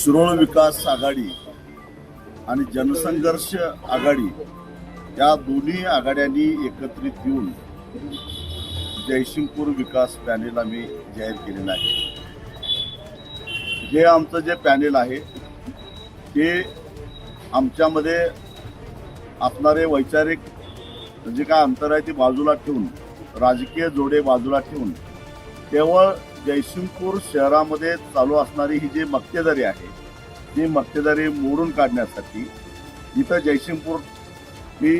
शिरोळ विकास आघाडी आणि जनसंघर्ष आघाडी या दोन्ही आघाड्यांनी एकत्रित येऊन जयसिंगपूर विकास पॅनेल आम्ही जाहीर केलेलं आहे. हे आमचं जे पॅनेल आहे ते आमच्यामध्ये असणारे वैचारिक जे काय अंतर आहे ते बाजूला ठेवून राजकीय जोडे बाजूला ठेवून केवळ जयसिंगपूर शहरामध्ये चालू असणारी ही जी मक्तेदारी आहे ती मक्तेदारी मोडून काढण्यासाठी इथं जयसिंगपूर ही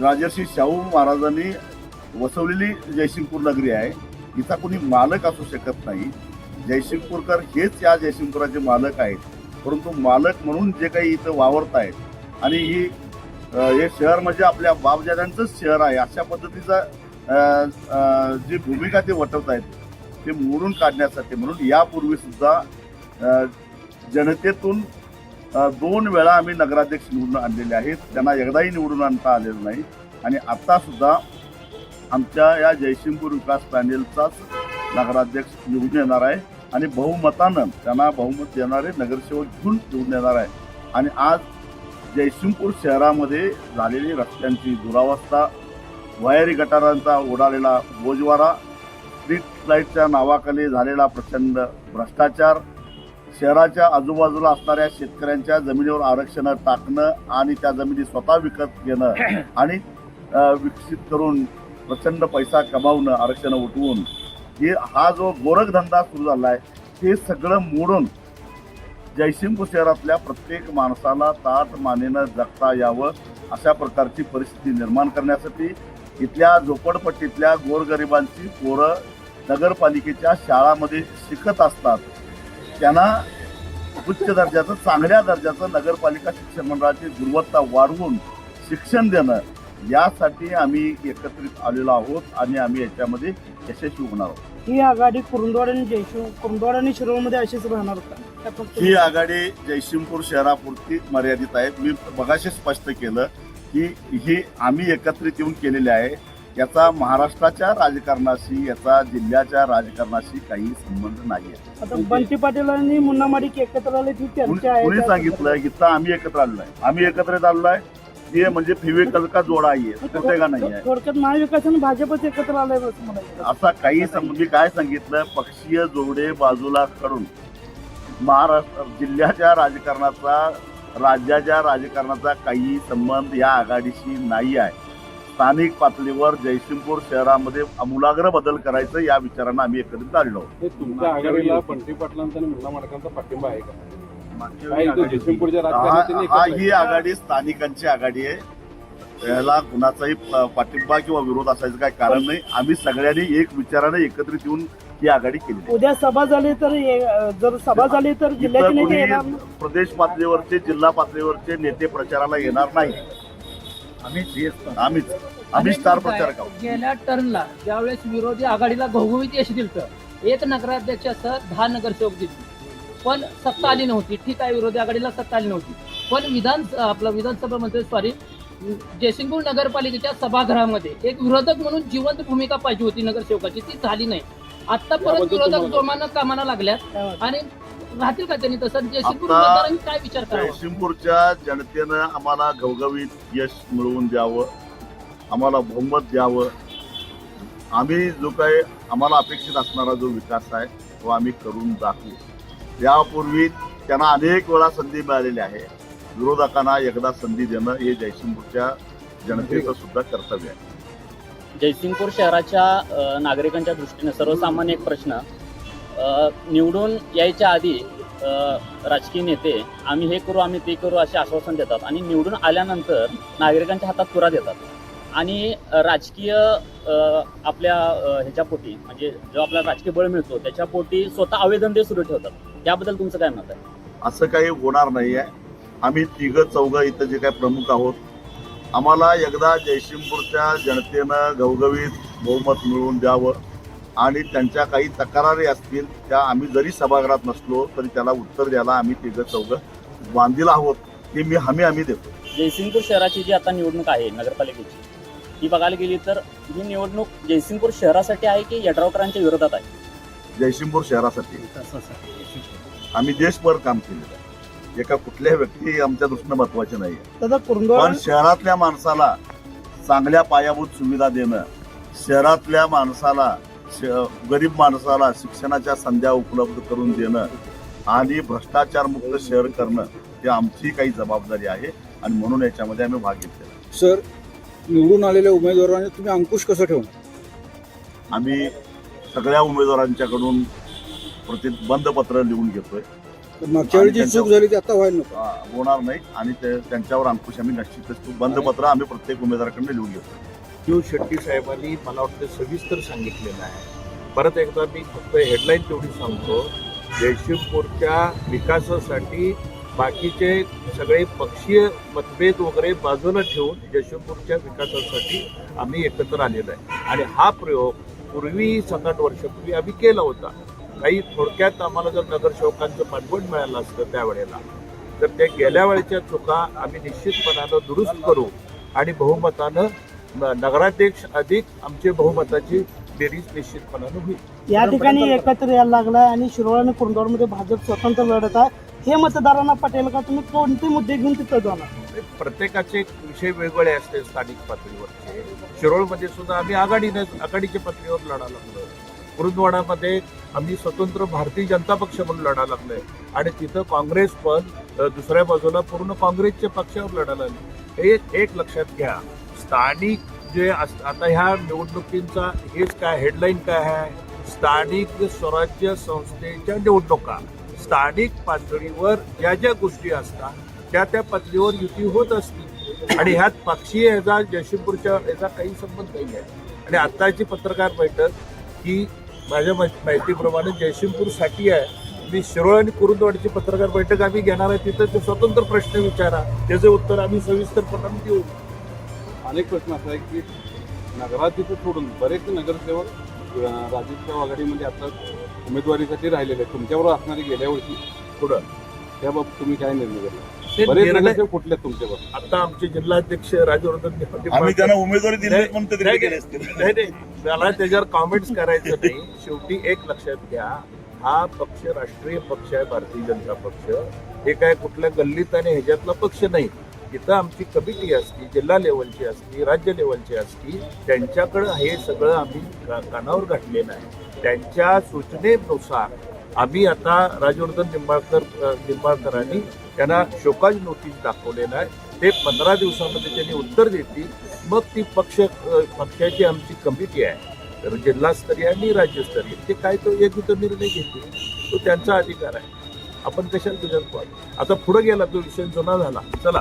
राजर्षी शाहू महाराजांनी वसवलेली जयसिंगपूर नगरी आहे. इथं कोणी मालक असू शकत नाही. जयसिंगपूरकर हेच या जयसिंगपुराचे मालक आहेत. परंतु मालक म्हणून जे काही इथं वावरत आहेत आणि ही हे शहर म्हणजे आपल्या बापजाद्यांचंच शहर आहे. अशा पद्धतीचा जी भूमिका ते वटवत आहेत ते मोडून काढण्यासाठी म्हणून यापूर्वी सुद्धा जनतेतून दोन वेळा आम्ही नगराध्यक्ष निवडून आणलेले आहेत. त्यांना एकदाही निवडून आणता आलेलं नाही. आणि आत्तासुद्धा आमच्या या जयसिंगपूर विकास पॅनेलचाच नगराध्यक्ष निवडून येणार आहे. आणि बहुमतानं त्यांना बहुमत देणारे नगरसेवक घेऊन निवडून येणार आहे. आणि आज जयसिंगपूर शहरामध्ये झालेली रस्त्यांची दुरावस्था वायरी गटारांचा उडालेला बोजवारा स्ट्रीट लाईटच्या नावाखाली झालेला प्रचंड भ्रष्टाचार शहराच्या आजूबाजूला असणाऱ्या शेतकऱ्यांच्या जमिनीवर आरक्षण टाकणं आणि त्या जमिनी स्वतः विकत घेणं आणि विकसित करून प्रचंड पैसा कमावणं आरक्षण उठवून हे हा जो गोरखधंदा सुरू झाला आहे हे सगळं मोडून जयसिंगपूर शहरातल्या प्रत्येक माणसाला ताट मानेनं जगता यावं अशा प्रकारची परिस्थिती निर्माण करण्यासाठी इथल्या झोपडपट्टीतल्या गोरगरिबांची पोरं नगरपालिकेच्या शाळामध्ये शिकत असतात. त्यांना उच्च दर्जाचं चांगल्या दर्जाचं नगरपालिका शिक्षण मंडळाची गुणवत्ता वाढवून शिक्षण देणं यासाठी आम्ही एकत्रित आलेलो आहोत आणि आम्ही याच्यामध्ये यशस्वी होणार आहोत. ही आघाडी कुरुंदवाड आणि जयशिव कुरुंदवाड आणि शिरोळमध्ये अशीच राहणार का? फक्त ही आघाडी जयसिंगपूर शहरापुरती मर्यादित आहे. मी मगाशी स्पष्ट केलं की ही आम्ही एकत्रित येऊन केलेली आहे. याचा महाराष्ट्राच्या राजकारणाशी याचा जिल्ह्याच्या राजकारणाशी काही संबंध नाही आहे बंटी पाटील आणि मुन्ना माडिक एकत्र आले कुणी सांगितलं आम्ही एकत्र आलेलो आहे? आम्ही एकत्रित आलेलो आहे. ते म्हणजे फिवेकल का जोडा आहे. कुठे का नाही आहे? थोडक्यात महाविकास आणि भाजपच एकत्र आलंय असं काही मी काय सांगितलं? पक्षीय जोडे बाजूला काढून महाराष्ट्र जिल्ह्याच्या राजकारणाचा राज्याच्या राजकारणाचा काही संबंध या आघाडीशी नाही आहे. स्थानिक पातळीवर जयसिंगपूर शहरामध्ये आमूलाग्र बदल करायचं या विचारानं आम्ही एकत्रित आलेलो आहोत हे तुमच्या आघाडीला बंटी पाटलांचा आणि मुन्ना माडकांचा पाठिंबा आहे का काय हा हा ही. आघाडी स्थानिकांची आघाडी आहे याला कुणाचाही पाठिंबा किंवा विरोध असायचं काही कारण नाही आम्ही सगळ्यांनी एक विचाराने एकत्रित येऊन ही आघाडी केली. उद्या सभा झाली तर जर सभा झाली तर. प्रदेश पातळीवरचे जिल्हा पातळीवरचे नेते प्रचाराला येणार नाही आम्हीच आम्ही स्टार प्रचारक आहोत. गेल्या टर्नला ज्यावेळेस विरोधी आघाडीला घवघवीत यश दिलं एक नगराध्यक्षासह दहा नगरसेवक दिले पण सत्ता आली नव्हती. ठीक आहे विरोधी आघाडीला सत्ता आली नव्हती. पण विधान आपलं विधानसभा मंत्री सॉरी जयसिंगपूर नगरपालिकेच्या सभागृहामध्ये एक विरोधक म्हणून जिवंत भूमिका पाहिजे होती नगरसेवकाची. ती झाली नाही. आता परत याबद्दल विरोधक जोमानं कामाला लागल्यात? आणि राहतील का त्यांनी तसं? जयसिंगपूर आता- मतदारांनी काय विचार करावा? जयसिंगपूरच्या जनतेनं आम्हाला घवघवीत यश मिळवून द्यावं आम्हाला बहुमत द्यावं. आम्ही जो काही आम्हाला अपेक्षित असणारा जो विकास आहे तो आम्ही करून दाखवू. यापूर्वी त्यांना अनेक वेळा संधी मिळालेली आहे. विरोधकांना एकदा संधी देणं हे जयसिंगपूरच्या जनतेचं सुद्धा कर्तव्य आहे. जयसिंगपूर शहराच्या अ, नागरिकांच्या दृष्टीने सर्वसामान्य एक प्रश्न निवडून यायच्या आधी राजकीय नेते आम्ही हे करू आम्ही ते करू असे आश्वासन देतात. आणि निवडून आल्यानंतर नागरिकांच्या हातात पुरा देतात. आणि राजकीय आपल्या ह्याच्यापोटी म्हणजे जो आपला राजकीय बळ मिळतो त्याच्यापोटी स्वतः आवेदन ते सुरू ठेवतात. त्याबद्दल तुमचं काय मत आहे? असं काही होणार नाही आहे आम्ही तिघं चौघं इथं जे काही प्रमुख आहोत आम्हाला एकदा जयसिंगपूरच्या जनतेनं घवघवीत बहुमत मिळवून द्यावं. आणि त्यांच्या काही तक्रारी असतील त्या आम्ही जरी सभागृहात नसलो तरी त्याला उत्तर द्यायला आम्ही तिघं चौघं बांधील आहोत हे मी हमी आम्ही देतो. जयसिंगपूर शहराची जी आता निवडणूक आहे नगरपालिकेची ती बघायला गेली तर ही निवडणूक जयसिंगपूर शहरासाठी आहे की यड्रावकरांच्या विरोधात आहे? जयसिंगपूर शहरासाठी. आम्ही देशभर काम केलेलं आहे. एका कुठल्या व्यक्ती आमच्या दृष्टीनं महत्त्वाचे नाही पण शहरातल्या माणसाला चांगल्या पायाभूत सुविधा देणं शहरातल्या माणसाला गरीब माणसाला शिक्षणाच्या संध्या उपलब्ध करून देणं आणि भ्रष्टाचार मुक्त शहर करणं ही आमची काही जबाबदारी आहे आणि म्हणून याच्यामध्ये आम्ही भाग घेतलेला. सर निवडून आलेल्या उमेदवारांनी तुम्ही अंकुश कसं ठेवणार? आम्ही सगळ्या उमेदवारांच्याकडून प्रति बंदपत्र लिहून घेतोय. मागच्या वेळी जी चूक झाली ती आता व्हायला नको. होणार नाही आणि ते- त्यांच्यावर अंकुश आम्ही निश्चितच बंदपत्र आम्ही प्रत्येक उमेदवाराकडे लिहून घेतो शिव शेट्टी साहेबांनी मला वाटतं सविस्तर सांगितलेलं आहे. परत एकदा मी फक्त हेडलाईन तेवढी सांगतो. जयशिवपूरच्या विकासासाठी बाकीचे सगळे पक्षीय मतभेद वगैरे बाजूला ठेवून जयशिवपूरच्या विकासासाठी आम्ही एकत्र आलेलो आहे. आणि हा प्रयोग पूर्वी सात आठ वर्षापूर्वी आम्ही केला होता. काही थोडक्यात आम्हाला जर नगरसेवकांचं पाठबळ मिळालं असतं त्यावेळेला तर त्या गेल्या वेळेच्या चुका आम्ही निश्चितपणानं दुरुस्त करू आणि बहुमतानं नगराध्यक्ष अधिक आमचे बहुमताची बेरीज निश्चितपणानं होईल. या ठिकाणी एकत्र यायला लागलाय आणि शिरोळ आणि कुरुंदवाडमध्ये भाजप स्वतंत्र लढत आहे. हे मतदारांना पटेल का? तुम्ही कोणते मुद्दे घेऊन तिथं जाणार? प्रत्येकाचे विषय वेगवेगळे असते स्थानिक पातळीवरचे. शिरोळमध्ये सुद्धा आम्ही आघाडीने आघाडीच्या पातळीवर लढा लागलोय. कुरुंदवाडामध्ये आम्ही स्वतंत्र भारतीय जनता पक्ष म्हणून लढा लागलोय. आणि तिथं काँग्रेस पण दुसऱ्या बाजूला पूर्ण काँग्रेसच्या पक्षावर लढा लागले. हे एक लक्षात घ्या. स्थानिक जे अस- आता ह्या निवडणुकींचा हेच काय हेडलाईन काय आहे? स्थानिक स्वराज्य संस्थेच्या निवडणुका. स्थानिक पातळीवर ज्या ज्या गोष्टी असतात त्या त्या पातळीवर युती होत असते आणि ह्यात पक्षीय ह्याचा जयशिवपूरच्या याचा काही संबंध नाही आहे. आणि आत्ताची पत्रकार बैठक ही माझ्या माहितीप्रमाणे जयशिवपूरसाठी आहे. मी शिरोळ आणि कुरुंदवाडीची पत्रकार बैठक आम्ही घेणार आहे तिथं ते स्वतंत्र प्रश्न विचारा. त्याचे उत्तर आम्ही सविस्तरपणाने देऊ. अनेक प्रश्न असा आहे की नगराध्यक्ष सोडून बरेच नगरसेवक अं, राजूच्या आघाडीमध्ये आता उमेदवारीसाठी राहिलेले आहेत. तुमच्यावर असणारे गेल्या वर्षी पुढं त्याबाबत तुम्ही काय निर्णय घेतला? बरेच नगरसेवक कुठले तुमच्यावर आता आमचे जिल्हाध्यक्ष राजवर्धन आम्ही त्यांना उमेदवारी दिली नाही, म्हणून ते नाही, केले असतील. नाही नाही मला त्याच्यावर कॉमेंट्स करायचं नाही. शेवटी एक लक्षात घ्या हा पक्ष राष्ट्रीय पक्ष आहे भारतीय जनता पक्ष. हे काय कुठल्या गल्लीत आणि ह्याच्यातला पक्ष नाही. इथं आमची कमिटी असती जिल्हा लेवलची असती राज्य लेवलची असती त्यांच्याकडं हे सगळं आम्ही का- कानावर घातलेलं आहे. त्यांच्या सूचनेनुसार आम्ही आता राजवर्धन निंबाळकर निंबाळकरांनी त्यांना शोकाज नोटीस दाखवलेलं आहे. ते पंधरा दिवसामध्ये त्यांनी उत्तर देतील. मग ती पक्ष पक्षाची आमची कमिटी आहे. तर जिल्हास्तरीय आणि राज्यस्तरीय ते काय तो एक निर्णय घेतील. तो त्यांचा अधिकार आहे. आपण कशाला तुझ्यात आता पुढे गेला तो विषय जुना झाला. चला.